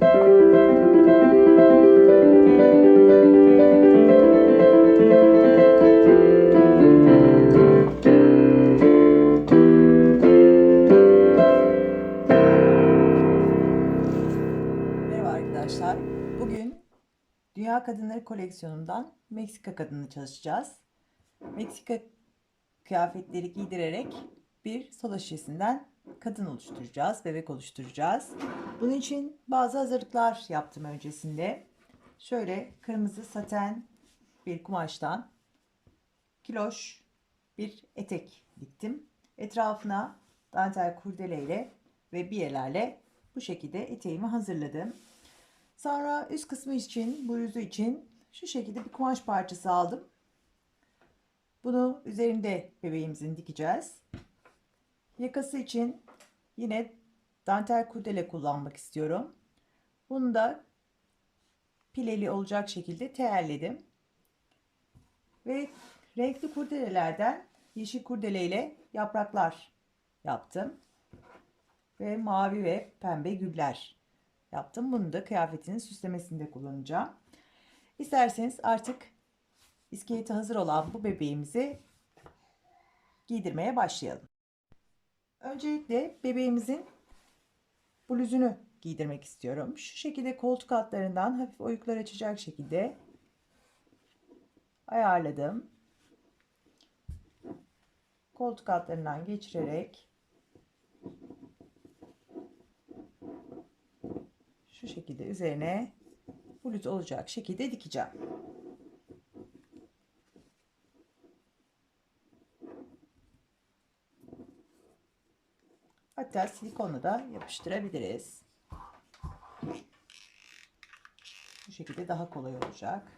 Arkadaşlar. Bugün Dünya Kadınları koleksiyonumdan Meksika kadını çalışacağız. Meksika kıyafetleri giydirerek bir soda şişesinden kadın oluşturacağız, bebek oluşturacağız. Bunun için bazı hazırlıklar yaptım öncesinde. Şöyle kırmızı saten bir kumaştan kiloş bir etek diktim. Etrafına dantel kurdele ile ve biyelerle bu şekilde eteğimi hazırladım. Sonra üst kısmı için, bluzu için şu şekilde bir kumaş parçası aldım. Bunu üzerinde bebeğimizin dikeceğiz. Yakası için yine dantel kurdele kullanmak istiyorum. Bunu da pileli olacak şekilde teyelledim. Ve renkli kurdelelerden yeşil kurdele ile yapraklar yaptım. Ve mavi ve pembe güller yaptım. Bunu da kıyafetinin süslemesinde kullanacağım. İsterseniz artık iskeleti hazır olan bu bebeğimizi giydirmeye başlayalım. Öncelikle bebeğimizin bluzunu giydirmek istiyorum. Şu şekilde koltuk altlarından hafif oyuklar açacak şekilde ayarladım. Koltuk altlarından geçirerek şu şekilde üzerine bluz olacak şekilde dikeceğim. Hatta silikonla da yapıştırabiliriz. Bu şekilde daha kolay olacak.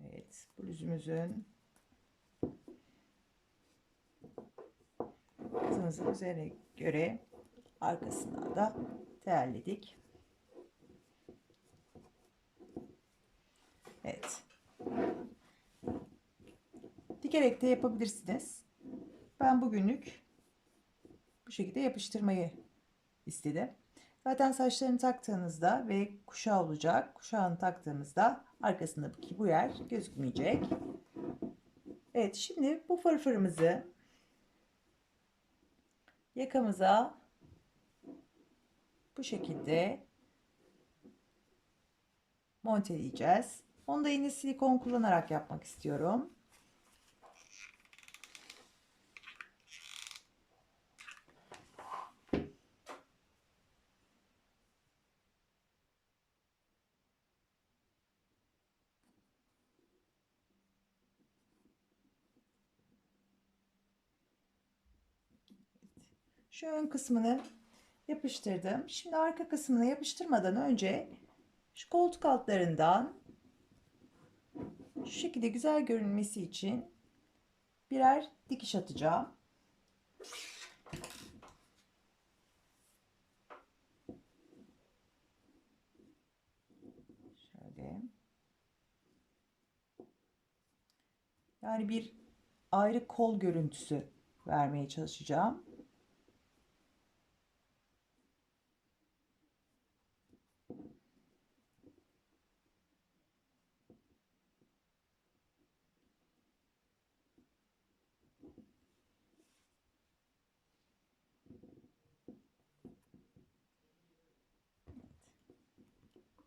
Evet, bluzumuzun kızımızın üzerine göre arkasından da terledik. Evet. Dikerek de yapabilirsiniz. Ben bugünlük bu şekilde yapıştırmayı istedim. Zaten saçlarını taktığınızda ve kuşağı olacak. Kuşağını taktığımızda arkasındaki bu yer gözükmeyecek. Evet şimdi bu fırfırımızı yakamıza bu şekilde monteleyeceğiz. Onu da yine silikon kullanarak yapmak istiyorum. Şu ön kısmını yapıştırdım. Şimdi arka kısmını yapıştırmadan önce şu koltuk altlarından şu şekilde güzel görünmesi için birer dikiş atacağım. Şöyle. Yani bir ayrı kol görüntüsü vermeye çalışacağım.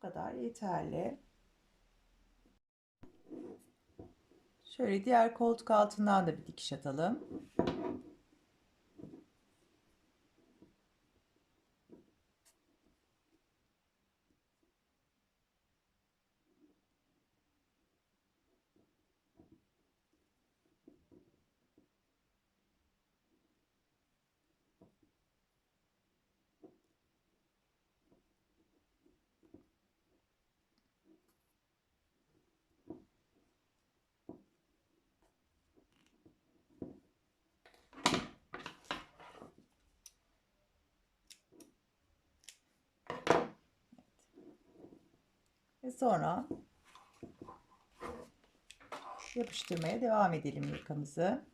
Bu kadar yeterli. Şöyle diğer koltuk altından da bir dikiş atalım. Ve sonra yapıştırmaya devam edelim yakamızı.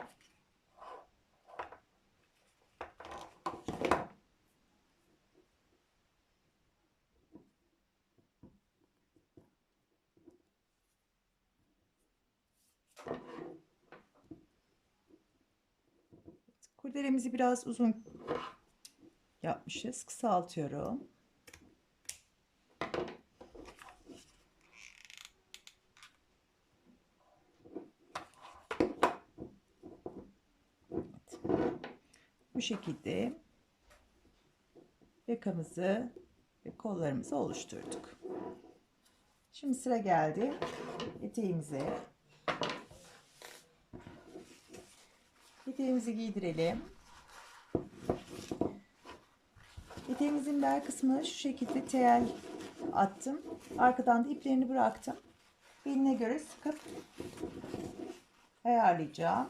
Kurdelemizi biraz uzun yapmışız. Kısaltıyorum. Bu şekilde yakamızı ve kollarımızı oluşturduk. Şimdi sıra geldi eteğimize. Eteğimizi giydirelim. Eteğimizin bel kısmına şu şekilde tel attım. Arkadan da iplerini bıraktım. Beline göre sıkıp ayarlayacağım.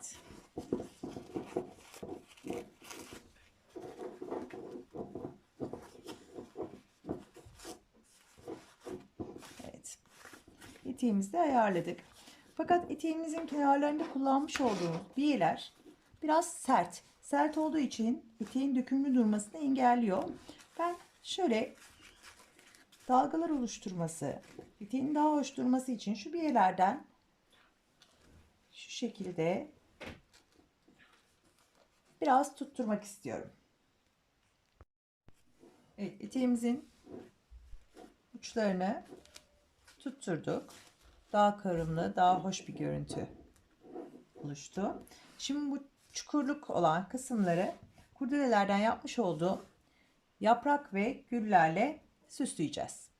Evet. Evet. Eteğimizi de ayarladık. Fakat eteğimizin kenarlarında kullanmış olduğumuz biyeler biraz sert. Sert olduğu için eteğin dökümlü durmasını engelliyor. Ben şöyle dalgalar oluşturması, eteğin daha hoş durması için şu biyelerden şu şekilde biraz tutturmak istiyorum. Evet, eteğimizin uçlarını tutturduk. Daha karımlı, daha hoş bir görüntü oluştu. Şimdi bu çukurluk olan kısımları kurdelelerden yapmış olduğum yaprak ve güllerle süsleyeceğiz.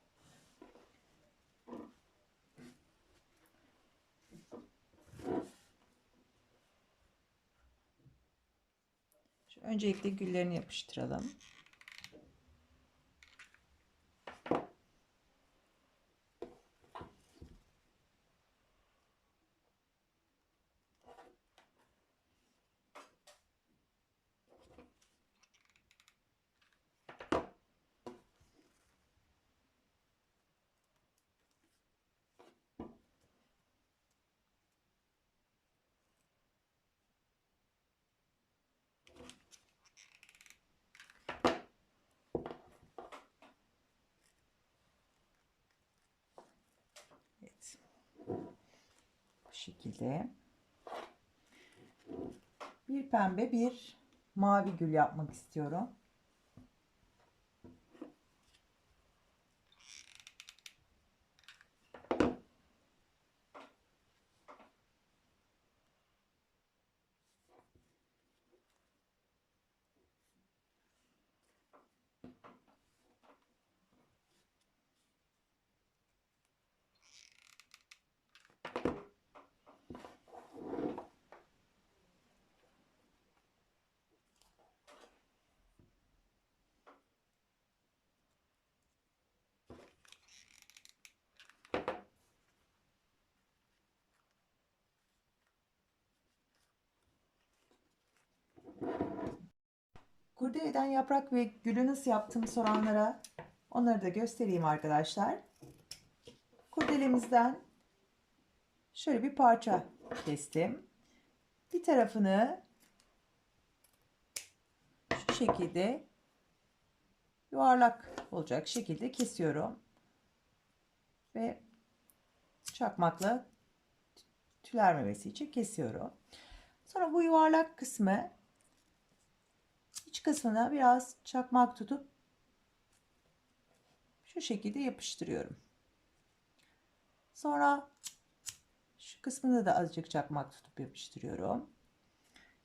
Şu öncelikle güllerini yapıştıralım. Evet. Bu şekilde. Bir pembe, bir mavi gül yapmak istiyorum. Kurdeleden yaprak ve gülü nasıl yaptığımı soranlara onları da göstereyim arkadaşlar. Kurdelemizden şöyle bir parça kestim. Bir tarafını şu şekilde yuvarlak olacak şekilde kesiyorum. Ve çakmakla tülermemesi için kesiyorum. Sonra bu yuvarlak kısmı iç kısmına biraz çakmak tutup şu şekilde yapıştırıyorum. Sonra şu kısmını da azıcık çakmak tutup yapıştırıyorum.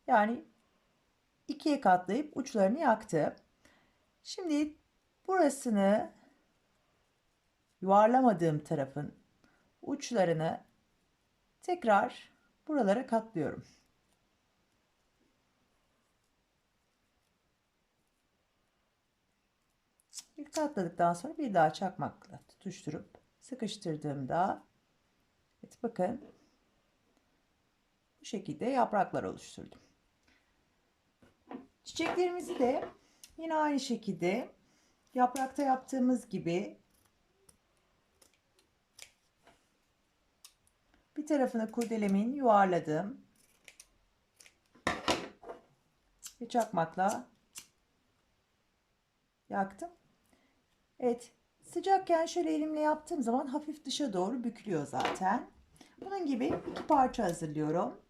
Yani ikiye katlayıp uçlarını yaktım. Şimdi burasını yuvarlamadığım tarafın uçlarını tekrar buralara katlıyorum. Bir katladıktan sonra bir daha çakmakla tutuşturup sıkıştırdığımda evet bakın bu şekilde yapraklar oluşturdum. Çiçeklerimizi de yine aynı şekilde yaprakta yaptığımız gibi bir tarafını kurdelemin yuvarladım ve çakmakla yaktım. Evet sıcakken şöyle elimle yaptığım zaman hafif dışa doğru bükülüyor zaten. Bunun gibi iki parça hazırlıyorum.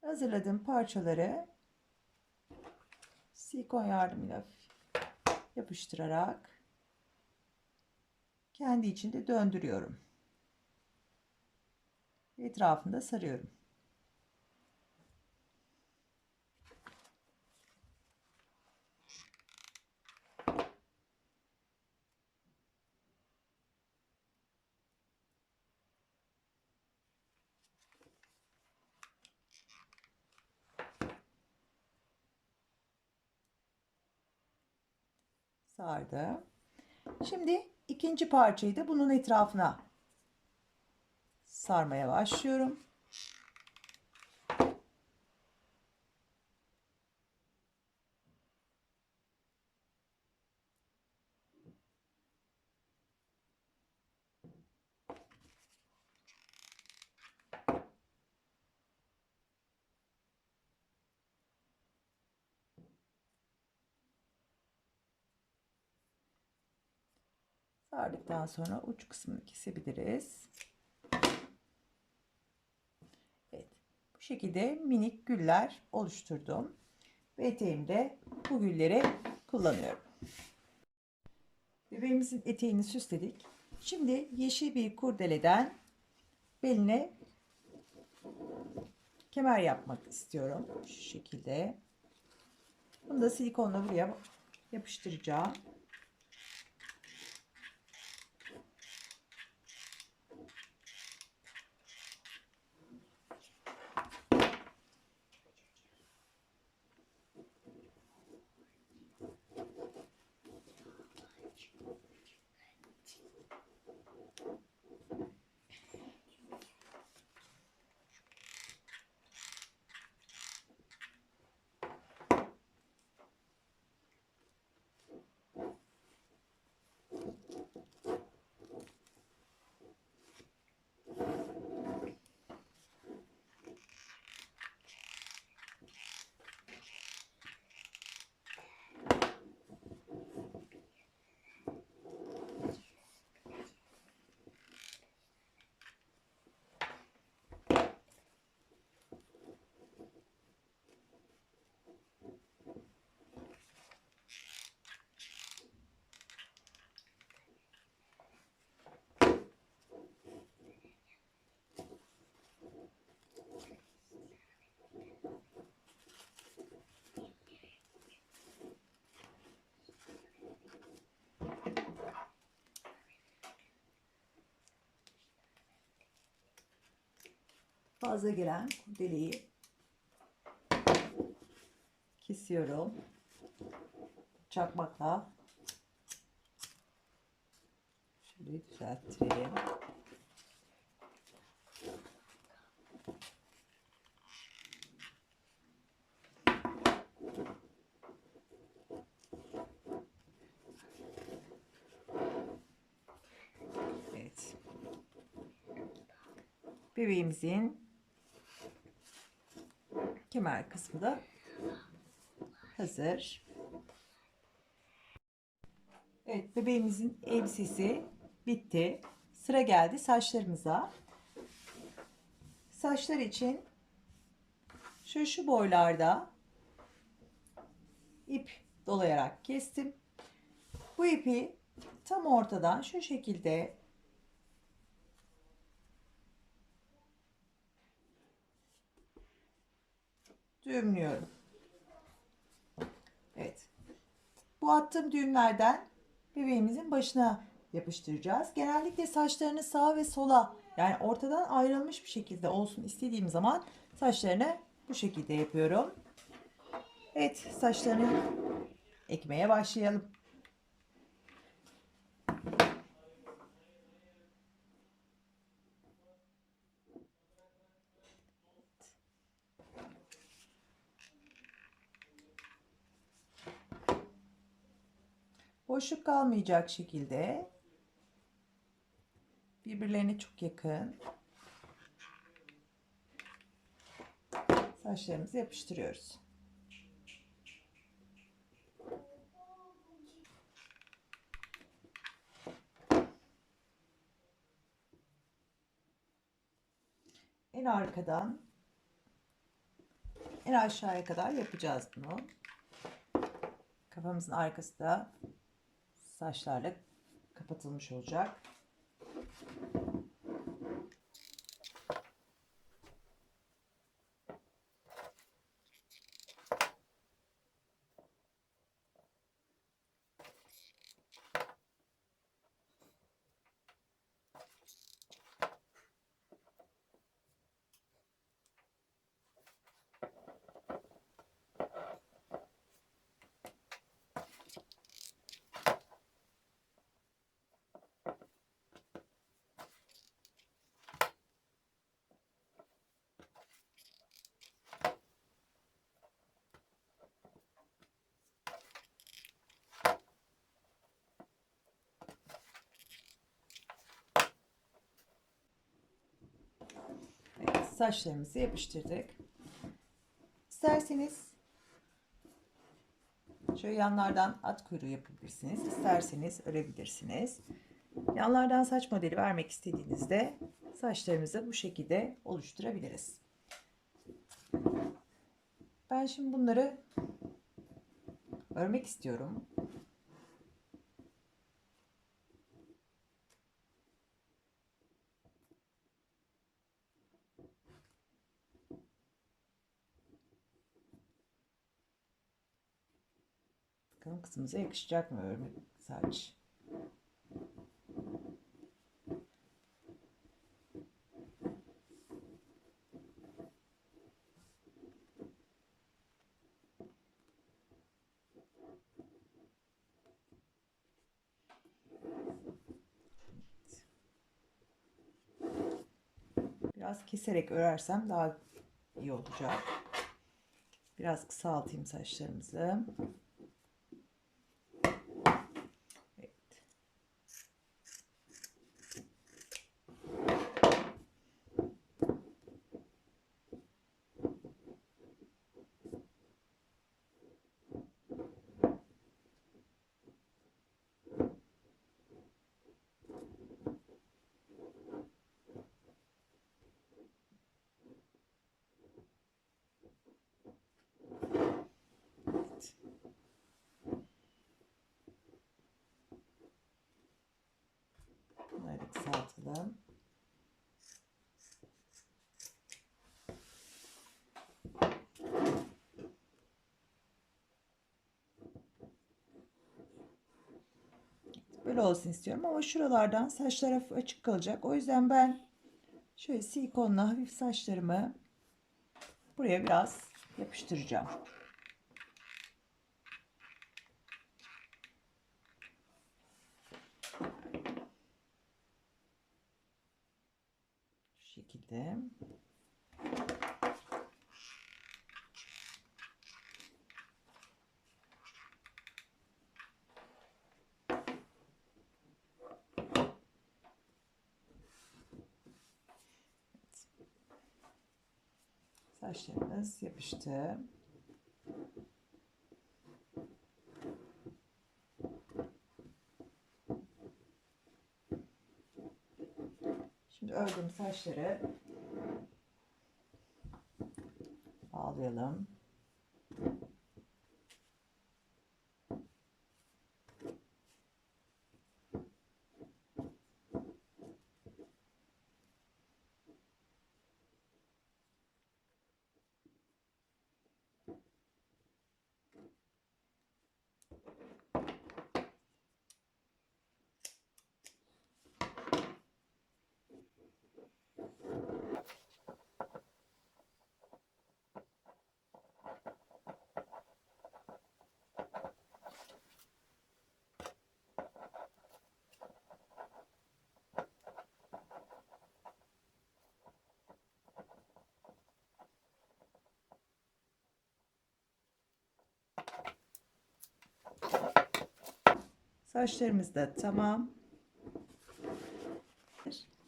Hazırladığım parçaları silikon yardımıyla yapıştırarak kendi içinde döndürüyorum. Etrafında sarıyorum. Sardı. Şimdi ikinci parçayı da bunun etrafına sarmaya başlıyorum. Sardıktan sonra uç kısmını kesebiliriz. Evet. Bu şekilde minik güller oluşturdum. Ve eteğimde bu gülleri kullanıyorum. Bebeğimizin eteğini süsledik. Şimdi yeşil bir kurdeleden beline kemer yapmak istiyorum. Şu şekilde. Bunu da silikonla buraya yapıştıracağım. Fazla gelen kurdeleyi kesiyorum. Çakmakla şöyle düzelttireyim. Evet. Bebeğimizin kemer kısmı da hazır. Evet bebeğimizin elbisesi bitti. Sıra geldi saçlarımıza. Saçlar için şu şu boylarda ip dolayarak kestim. Bu ipi tam ortadan şu şekilde düğümlüyorum. Evet. Bu attığım düğümlerden bebeğimizin başına yapıştıracağız. Genellikle saçlarını sağa ve sola yani ortadan ayrılmış bir şekilde olsun istediğim zaman saçlarını bu şekilde yapıyorum. Evet saçlarını ekmeye başlayalım. Boşluk kalmayacak şekilde birbirlerine çok yakın saçlarımızı yapıştırıyoruz. En arkadan en aşağıya kadar yapacağız bunu. Kafamızın arkası da saçlarla kapatılmış olacak. Evet, saçlarımızı yapıştırdık. İsterseniz şöyle yanlardan at kuyruğu yapabilirsiniz. İsterseniz örebilirsiniz. Yanlardan saç modeli vermek istediğinizde saçlarımızı bu şekilde oluşturabiliriz. Ben şimdi bunları örmek istiyorum. Bakalım kızımıza yakışacak mı örme saç? Biraz keserek örersem daha iyi olacak. Biraz kısaltayım saçlarımızı. Evet. Evet. Bunları da kısaltalım. Böyle olsun istiyorum ama şuralardan saçlar açık kalacak. O yüzden ben şöyle silikonla hafif saçlarımı buraya biraz yapıştıracağım. Şu şekilde. Evet. Saçlarımız yapıştı. Şimdi ördüğüm saçları bağlayalım. Saçlarımız da tamam.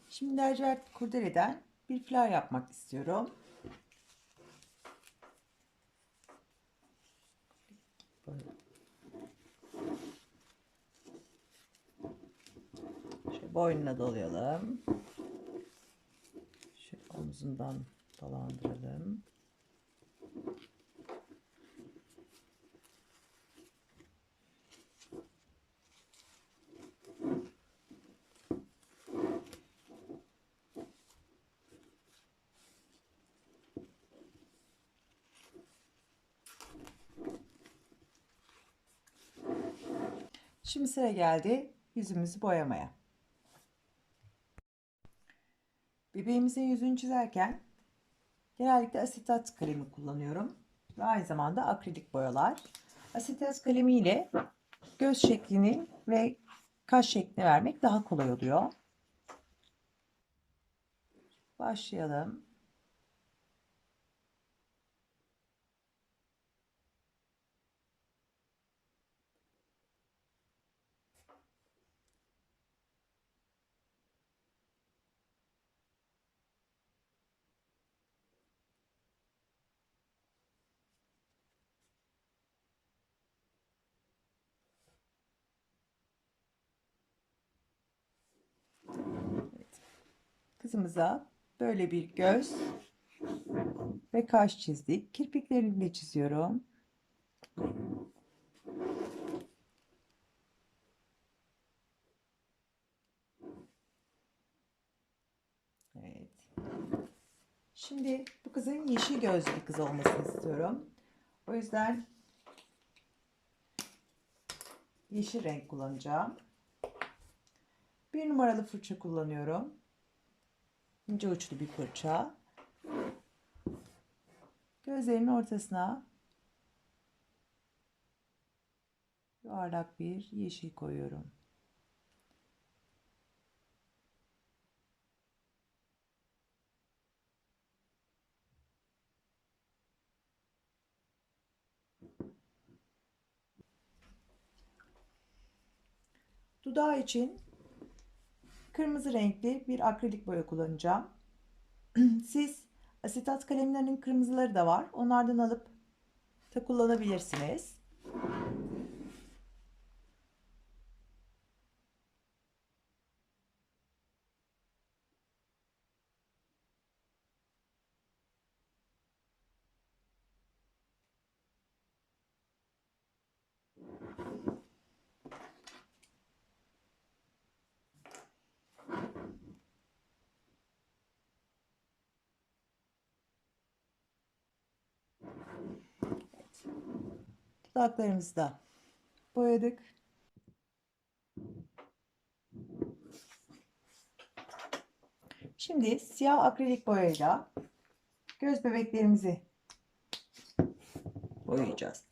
Şimdi lacivert kurdeleden bir flar yapmak istiyorum. Şöyle boynuna dolayalım. Şöyle omzundan dolandıralım. Şimdi sıra geldi yüzümüzü boyamaya. Bebeğimizin yüzünü çizerken genellikle asetat kalemi kullanıyorum. Ve aynı zamanda akrilik boyalar. Asetat kalemi ile göz şeklini ve kaş şeklini vermek daha kolay oluyor. Başlayalım. Kızımıza böyle bir göz ve kaş çizdik. Kirpiklerini çiziyorum. Evet. Şimdi bu kızın yeşil gözlü kız olmasını istiyorum. O yüzden yeşil renk kullanacağım. Bir numaralı fırça kullanıyorum. İnce uçlu bir fırça. Gözlerinin ortasına yuvarlak bir yeşil koyuyorum. Dudağı için kırmızı renkli bir akrilik boya kullanacağım. Siz asetat kalemlerinin kırmızıları da var. Onlardan alıp da kullanabilirsiniz. Dudaklarımızı da boyadık. Şimdi siyah akrilik boyayla göz bebeklerimizi boyayacağız.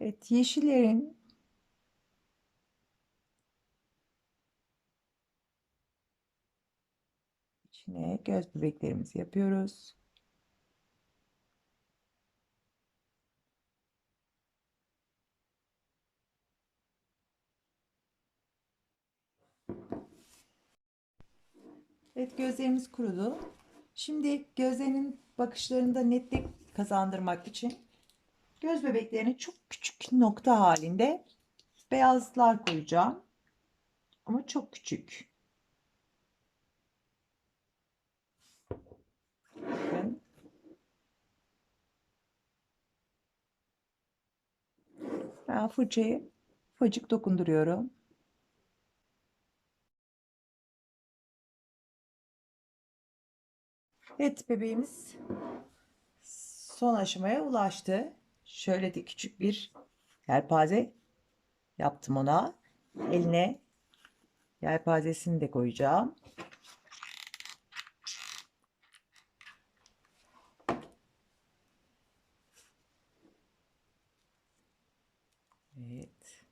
Evet, yeşillerin göz bebeklerimizi yapıyoruz. Evet gözlerimiz kurudu. Şimdi gözlerinin bakışlarında netlik kazandırmak için göz bebeklerini çok küçük nokta halinde beyazlar koyacağım. Ama çok küçük. Bakın. Ben fırçayı ufacık dokunduruyorum. Evet bebeğimiz son aşamaya ulaştı. Şöyle de küçük bir yelpaze yaptım ona. Eline yelpazesini de koyacağım. Evet.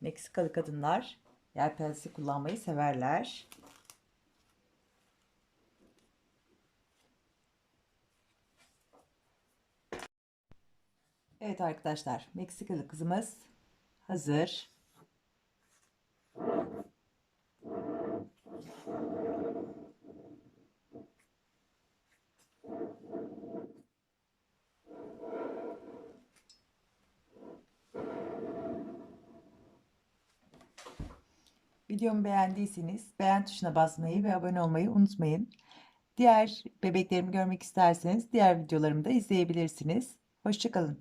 Meksikalı kadınlar yelpaze kullanmayı severler. Evet arkadaşlar, Meksikalı kızımız hazır. Videomu beğendiyseniz beğen tuşuna basmayı ve abone olmayı unutmayın. Diğer bebeklerimi görmek isterseniz diğer videolarımı da izleyebilirsiniz. Hoşçakalın.